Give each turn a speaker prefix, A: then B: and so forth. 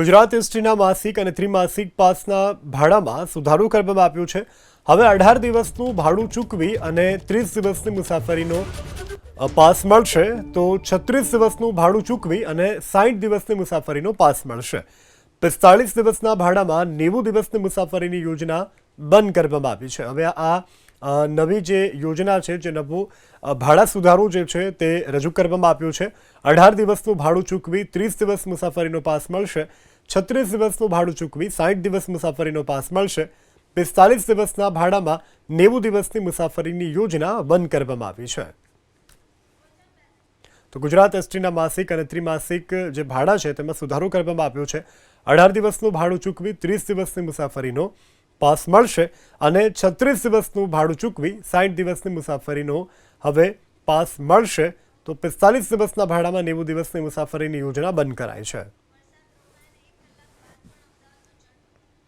A: ગુજરાત એસટીના માસિક અને ત્રિમાસિક પાસના ભાડામાં સુધારો કરવામાં આવ્યો છે. હવે અઢાર દિવસનું ભાડું ચૂકવી અને ત્રીસ દિવસની મુસાફરીનો પાસ મળશે તો છત્રીસ દિવસનું ભાડું ચૂકવી અને સાઠ દિવસની મુસાફરીનો પાસ મળશે. પિસ્તાળીસ દિવસના ભાડામાં નેવું દિવસની મુસાફરીની યોજના બંધ કરવામાં આવી છે. હવે આ નવી જે યોજના છે, જે નવું ભાડા સુધારો જે છે તે રજૂ કરવામાં આવ્યો છે. અઢાર દિવસનું ભાડું ચૂકવી ત્રીસ દિવસ મુસાફરીનો પાસ મળશે. છત્રીસ દિવસનું ભાડું ચૂકવી સાઠ દિવસ મુસાફરીનો પાસ મળશે. પિસ્તાલીસ દિવસના ભાડામાં નેવું દિવસની મુસાફરીની યોજના બંધ કરવામાં આવી છે. તો ગુજરાત એસટીના માસિક અને ત્રિમાસિક જે ભાડા છે તેમાં સુધારો કરવામાં આવ્યો છે. અઢાર દિવસનું ભાડું ચૂકવી ત્રીસ દિવસની મુસાફરીનો પાસ મળશે અને છત્રીસ દિવસનું ભાડું ચૂકવી સાઠ દિવસની મુસાફરીનો હવે પાસ મળશે. તો પિસ્તાલીસ દિવસના ભાડામાં નેવું દિવસની મુસાફરીની યોજના બંધ કરાઈ છે.